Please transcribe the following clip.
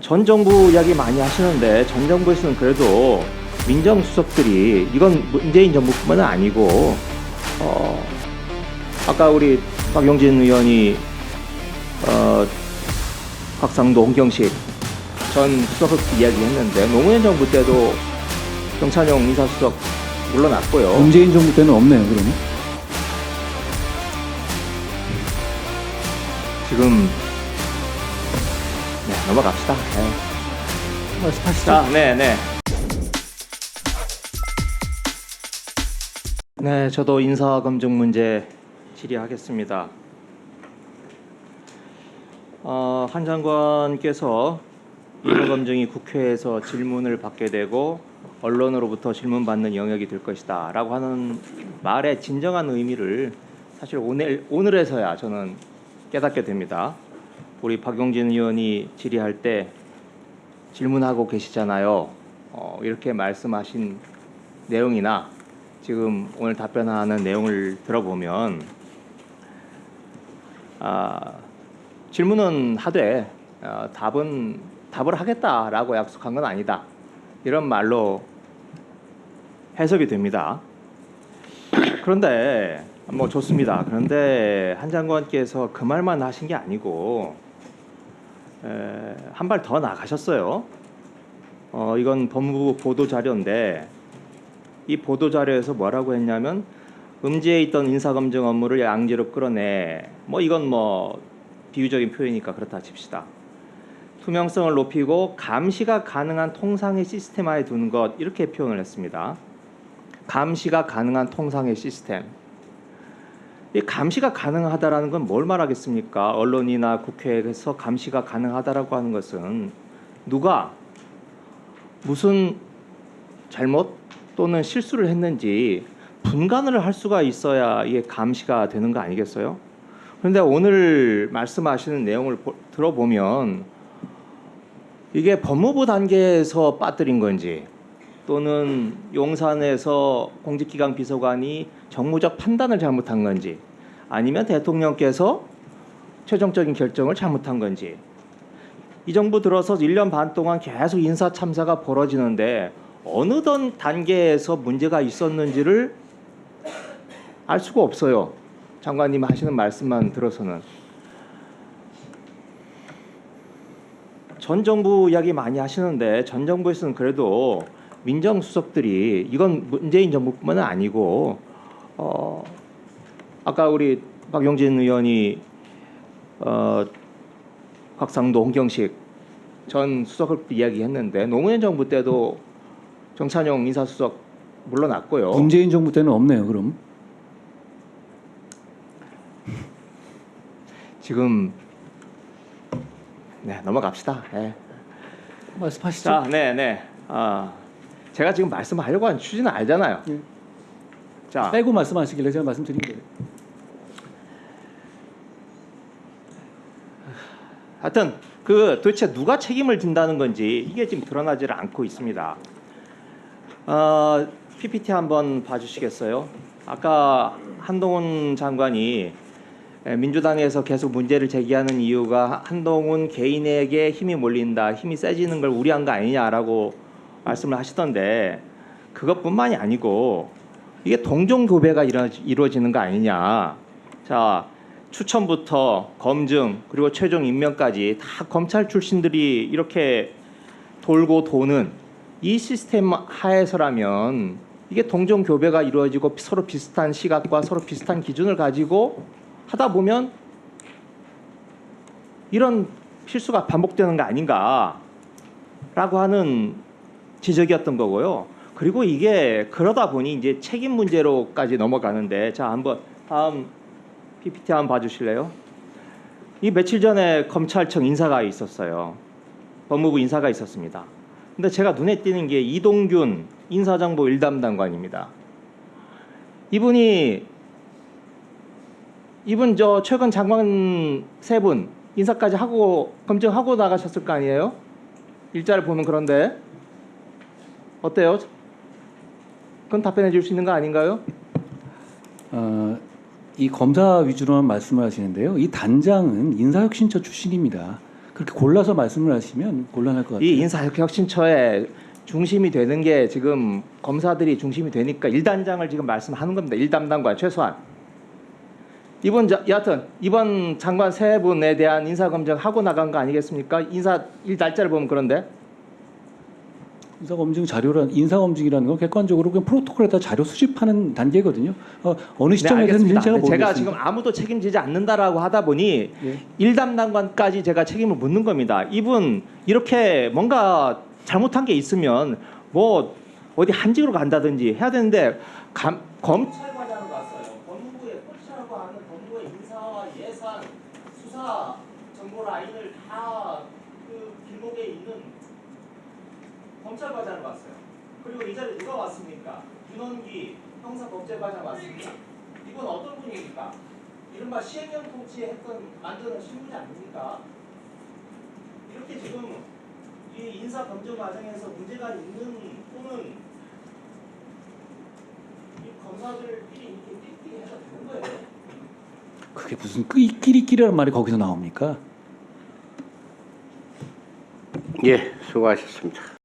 전 정부 이야기 많이 하시는데 전 정부에서는 그래도 민정수석들이 이건 문재인 정부뿐만 아니고 어 아까 우리 박용진 의원이 어 곽상도 홍경식 전 수석을 이야기했는데 노무현 정부 때도 정찬용 인사수석 물러났고요. 문재인 정부 때는 없네요, 그러면. 지금 네 넘어갑시다. 네. 자, 네, 네. 네, 저도 인사 검증 문제 질의하겠습니다. 어, 한 장관께서 인사 검증이 국회에서 질문을 받게 되고 언론으로부터 질문받는 영역이 될 것이다라고 하는 말의 진정한 의미를 사실 오늘 오늘에서야 저는 깨닫게 됩니다. 우리 박용진 의원이 질의할 때 질문하고 계시잖아요. 어, 이렇게 말씀하신 내용이나 지금 오늘 답변하는 내용을 들어보면 아, 질문은 하되 어, 답은 답을 하겠다라고 약속한 건 아니다. 이런 말로 해석이 됩니다. 그런데 뭐 좋습니다. 그런데 한 장관께서 그 말만 하신 게 아니고 한 발 더 나가셨어요. 어, 이건 법무부 보도 자료인데 이 보도 자료에서 뭐라고 했냐면 음지에 있던 인사 검증 업무를 양지로 끌어내. 뭐 이건 뭐 비유적인 표현이니까 그렇다 칩시다. 투명성을 높이고 감시가 가능한 통상의 시스템화에 두는 것 이렇게 표현을 했습니다. 감시가 가능한 통상의 시스템. 이 감시가 가능하다라는 건 뭘 말하겠습니까? 언론이나 국회에서 감시가 가능하다라고 하는 것은 누가 무슨 잘못 또는 실수를 했는지 분간을 할 수가 있어야 이게 감시가 되는 거 아니겠어요? 그런데 오늘 말씀하시는 내용을 보- 들어보면 이게 법무부 단계에서 빠뜨린 건지 또는 용산에서 공직기강 비서관이 정무적 판단을 잘못한 건지 아니면 대통령께서 최종적인 결정을 잘못한 건지 이 정부 들어서 1년 반 동안 계속 인사 참사가 벌어지는데 어느 던 단계에서 문제가 있었는지를 알 수가 없어요. 장관님 하시는 말씀만 들어서는 전 정부 이야기 많이 하시는데 전 정부에서는 그래도 민정수석들이 이건 문재인 정부뿐만 아니고 어 아까 우리 박용진 의원이 어 곽상도 홍경식 전 수석을 이야기했는데 노무현 정부 때도 정찬용 인사수석 물러났고요. 문재인 정부 때는 없네요, 그럼. 지금 네 넘어갑시다. 네. 말씀하시죠. 자, 네, 네. 아, 제가 지금 말씀하려고 하는 취지는 알잖아요. 예. 자, 빼고 말씀하시길래 제가 말씀드린 거예요. 하여튼 그 도대체 누가 책임을 진다는 건지 이게 지금 드러나지를 않고 있습니다. 어, PPT 한번 봐주시겠어요? 아까 한동훈 장관이 에, 민주당에서 계속 문제를 제기하는 이유가 한동훈 개인에게 힘이 몰린다, 힘이 세지는 걸 우려한 거 아니냐라고 말씀을 하시던데 그것뿐만이 아니고 이게 동종 교배가 이루- 이루어지는 거 아니냐. 자, 추천부터 검증 그리고 최종 임명까지 다 검찰 출신들이 이렇게 돌고 도는 이 시스템 하에서라면 이게 동종 교배가 이루어지고 서로 비슷한 시각과 서로 비슷한 기준을 가지고 하다 보면 이런 실수가 반복되는 거 아닌가라고 하는 지적이었던 거고요. 그리고 이게 그러다 보니 이제 책임 문제로까지 넘어가는데 자 한번 다음 PPT 한번 봐주실래요? 이 며칠 전에 검찰청 인사가 있었어요. 법무부 인사가 있었습니다. 근데 제가 눈에 띄는 게 이동균 인사정보 1담당관입니다. 이분이 이분 저 최근 장관 세 분 인사까지 하고 검증하고 나가셨을 거 아니에요? 일자를 보면 그런데 어때요? 그건 답변해 줄 수 있는 거 아닌가요? 어, 이 검사 위주로만 말씀을 하시는데요. 이 단장은 인사혁신처 출신입니다. 그렇게 골라서 말씀을 하시면 곤란할 것 같아요. 이 인사혁신처의 중심이 되는 게 지금 검사들이 중심이 되니까 일단장을 지금 말씀하는 겁니다. 일담당관 최소한 이번 자, 여하튼 이번 장관 세 분에 대한 인사 검증 하고 나간 거 아니겠습니까? 인사 일 날짜를 보면 그런데 인사 검증 자료란 인사 검증이라는 건 객관적으로 그냥 프로토콜에다 자료 수집하는 단계거든요. 어, 어느 네, 시점에서는 알겠습니다. 제가 제가 모르겠습니다. 지금 아무도 책임지지 않는다라고 하다 보니 예. 일담당관까지 제가 책임을 묻는 겁니다. 이분 이렇게 뭔가 잘못한 게 있으면 뭐 어디 한직으로 간다든지 해야 되는데 감, 검찰과장을 갔어요. 법무부에 포스라고 하는 법무부의 인사와 예산, 수사 정보 라인을 다 그 길목에 있는 검찰과장을 갔어요. 그리고 이 자리에 누가 왔습니까? 윤원기 형사법제과장 왔습니다. 이건 어떤 분입니까? 이른바 시행령 통치에 했던 만드는 실무자 아닙니까? 이렇게 지금 이 인사 검증 과정에서 문제가 있는 또는 이 검사들끼리 이렇게 띠띠 해서 되는 거예요. 그게 무슨 끼- 끼리끼리라는 말이 거기서 나옵니까? 예, 수고하셨습니다.